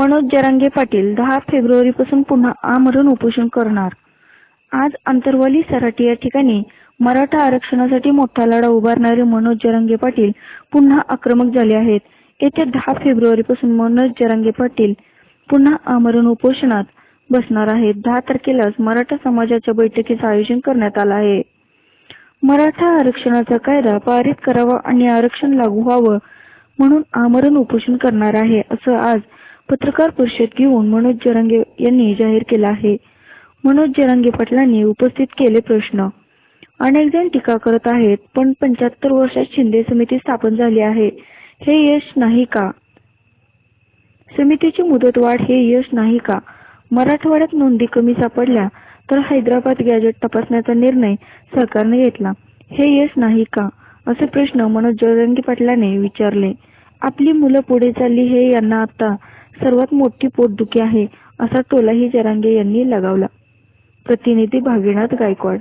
मनोज जरांगे पाटील दहा फेब्रुवारीपासून पुन्हा आमरण उपोषण करणार. आज आंतरवाली सराटी या ठिकाणी मराठा आरक्षणासाठी मोठा लढा उभारणारे मनोज जरांगे पाटील पुन्हा आक्रमक झाले आहेत. येत्या दहा फेब्रुवारीपासून मनोज जरांगे पाटील पुन्हा आमरण उपोषणात बसणार आहेत. दहा तारखेलाच मराठा समाजाच्या बैठकीचं आयोजन करण्यात आलं आहे. मराठा आरक्षणाचा कायदा पारित करावा आणि आरक्षण लागू व्हावं म्हणून आमरण उपोषण करणार आहे असं आज पत्रकार परिषद घेऊन मनोज जरांगे यांनी जाहीर केला आहे. मनोज जरांगे पाटलांनी उपस्थित केले प्रश्न. अनेक जण टीका करत आहेत पण पंच्याहत्तर वर्षात शिंदे समिती स्थापन झाली आहे. हे यश नाही का? समितीची मुदतवाढ हे यश नाही का? मराठवाड्यात नोंदी कमी सापडल्या तर हैदराबाद गॅजेट तपासण्याचा निर्णय सरकारने घेतला. हे यश नाही का? असे प्रश्न मनोज जरांगे पाटलाने विचारले. आपली मुलं पुढे चालली हे यांना आता सर्वात मोठी पोटदुखी आहे असा टोलाही जरांगे यांनी लगावला. प्रतिनिधी भागीनाथ गायकवाड